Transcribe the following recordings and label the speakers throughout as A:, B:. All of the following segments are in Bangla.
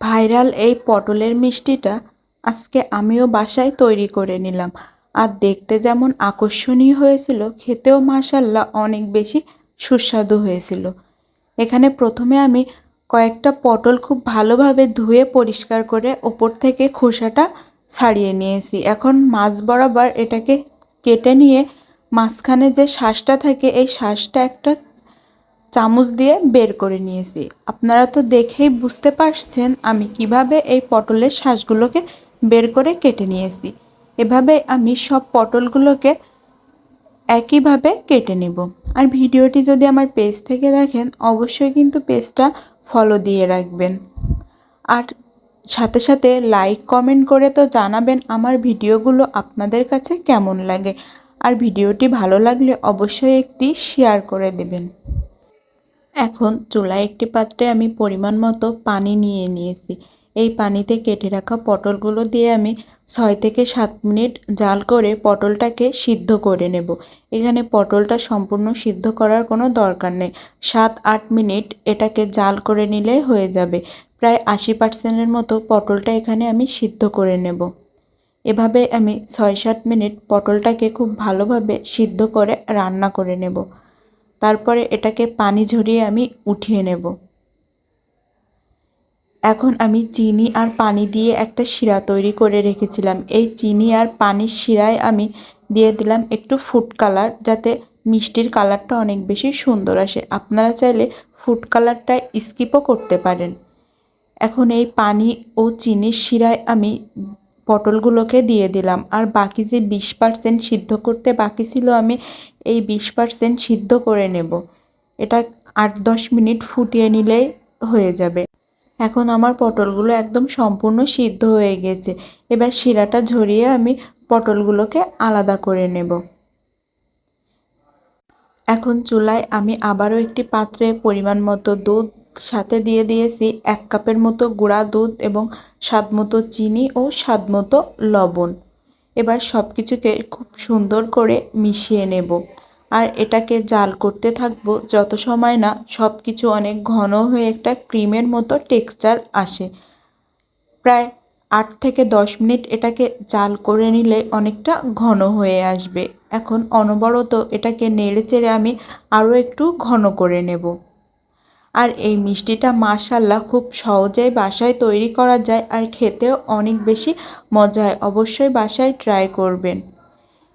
A: ভাইরাল এই পটলের মিষ্টিটা আজকে আমিও বাসায় তৈরি করে নিলাম। আর দেখতে যেমন আকর্ষণীয় হয়েছিল, খেতেও মাসাল্লাহ অনেক বেশি সুস্বাদু হয়েছিল। এখানে প্রথমে আমি কয়েকটা পটল খুব ভালোভাবে ধুয়ে পরিষ্কার করে ওপর থেকে খোসাটা ছাড়িয়ে নিয়েছি। এখন মাছ বরাবর এটাকে কেটে নিয়ে মাঝখানে যে শ্বাসটা থাকে, এই শ্বাসটা একটা চামচ দিয়ে বের করে নিয়েছি। আপনারা তো দেখেই বুঝতে পারছেন আমি কীভাবে এই পটলের শ্বাসগুলোকে বের করে কেটে নিয়েছি। এভাবে আমি সব পটলগুলোকে একইভাবে কেটে নেব। আর ভিডিওটি যদি আমার পেজ থেকে দেখেন, অবশ্যই কিন্তু পেজটা ফলো দিয়ে রাখবেন। আর সাথে সাথে লাইক কমেন্ট করে তো জানাবেন আমার ভিডিওগুলো আপনাদের কাছে কেমন লাগে। আর ভিডিওটি ভালো লাগলে অবশ্যই একটি শেয়ার করে দেবেন। এখন চুলায় একটি পাত্রে আমি পরিমাণ মতো পানি নিয়ে নিয়েছি। এই পানিতে কেটে রাখা পটলগুলো দিয়ে আমি ছয় থেকে সাত মিনিট জাল করে পটলটাকে সিদ্ধ করে নেব। এখানে পটলটা সম্পূর্ণ সিদ্ধ করার কোনো দরকার নেই। সাত, আট মিনিট এটাকে জাল করে নিলে হয়ে যাবে। প্রায় আশি পার্সেন্টের মতো পটলটা এখানে আমি সিদ্ধ করে নেব। এভাবে আমি ছয়, সাত মিনিট পটলটাকে খুব ভালোভাবে সিদ্ধ করে রান্না করে নেব। তারপরে এটাকে পানি ঝরিয়ে আমি উঠিয়ে নেব। এখন আমি চিনি আর পানি দিয়ে একটা শিরা তৈরি করে রেখেছিলাম। এই চিনি আর পানির শিরায় আমি দিয়ে দিলাম একটু ফুড কালার যাতে মিষ্টির কালারটা অনেক বেশি সুন্দর আসে। আপনারা চাইলে ফুড কালারটা স্কিপও করতে পারেন। এখন এই পানি ও চিনির শিরায় আমি পটলগুলোকে দিয়ে দিলাম। আর বাকি যে বিশ পার্সেন্ট সিদ্ধ করতে বাকি ছিল, আমি এই বিশ পার্সেন্ট সিদ্ধ করে নেব। এটা আট দশ মিনিট ফুটিয়ে নিলেই হয়ে যাবে। এখন আমার পটলগুলো একদম সম্পূর্ণ সিদ্ধ হয়ে গেছে। এবার শিরাটা ঝরিয়ে আমি পটলগুলোকে আলাদা করে নেব। এখন চুলায় আমি আবারও একটি পাত্রে পরিমাণ মতো দুধ সাথে দিয়ে দিয়েছি এক কাপের মতো গুঁড়া দুধ এবং স্বাদ মতো চিনি ও স্বাদ মতো লবণ। এবার সব কিছুকে খুব সুন্দর করে মিশিয়ে নেব। আর এটাকে জাল করতে থাকব যত সময় না সব কিছু অনেক ঘন হয়ে একটা ক্রিমের মতো টেক্সচার আসে। প্রায় আট থেকে দশ মিনিট এটাকে জাল করে নিলে অনেকটা ঘন হয়ে আসবে। এখন অনবরত এটাকে নেড়ে চেড়ে আমি আরও একটু ঘন করে নেব। আর এই মিষ্টিটা মাশাল্লাহ খুব সহজেই বাসায় তৈরি করা যায় আর খেতেও অনেক বেশি মজা হয়। অবশ্যই বাসায় ট্রাই করবেন।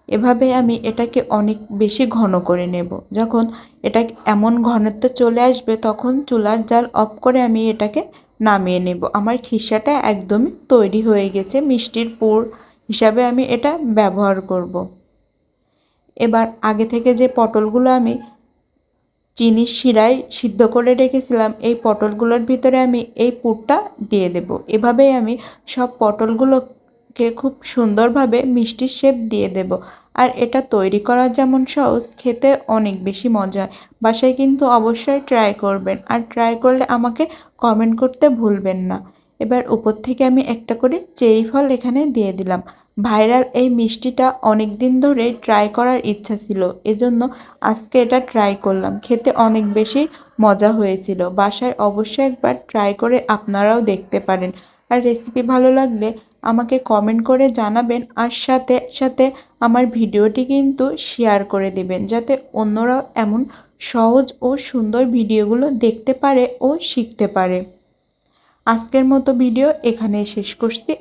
A: এভাবে আমি এটাকে অনেক বেশি ঘন করে নেব। যখন এটা এমন ঘনত্ব চলে আসবে তখন চুলার জাল অফ করে আমি এটাকে নামিয়ে নেব। আমার খিসাটা একদমই তৈরি হয়ে গেছে। মিষ্টির পুর হিসাবে আমি এটা ব্যবহার করব। এবার আগে থেকে যে পটলগুলো আমি চিনির শিরায় সিদ্ধ করে রেখেছিলাম। এই পটলগুলোর ভিতরে আমি এই পুরটা দিয়ে দেব। এভাবেই আমি সব পটলগুলোকে খুব সুন্দরভাবে মিষ্টির শেপ দিয়ে দেব। আর এটা তৈরি করা যেমন সহজ, খেতে অনেক বেশি মজা বাসায় কিন্তু অবশ্যই ট্রাই করবেন। আর ট্রাই করলে আমাকে কমেন্ট করতে ভুলবেন না। এবার উপর থেকে আমি একটা করে চেরি ফল এখানে দিয়ে দিলাম। ভাইরাল এই মিষ্টিটা অনেক দিন ধরে ট্রাই করার ইচ্ছা ছিল, এজন্য আজকে এটা ট্রাই করলাম। খেতে অনেক বেশি মজা হয়েছিল। বাসায় অবশ্যই একবার ট্রাই করে আপনারাও দেখতে পারেন। আর রেসিপি ভালো লাগলে আমাকে কমেন্ট করে জানাবেন, আর সাথে সাথে আমার ভিডিওটি কিন্তু শেয়ার করে দেবেন, যাতে অন্যরাও এমন সহজ ও সুন্দর ভিডিওগুলো দেখতে পারে ও শিখতে পারে। আজকের মতো ভিডিও এখানে শেষ করছি।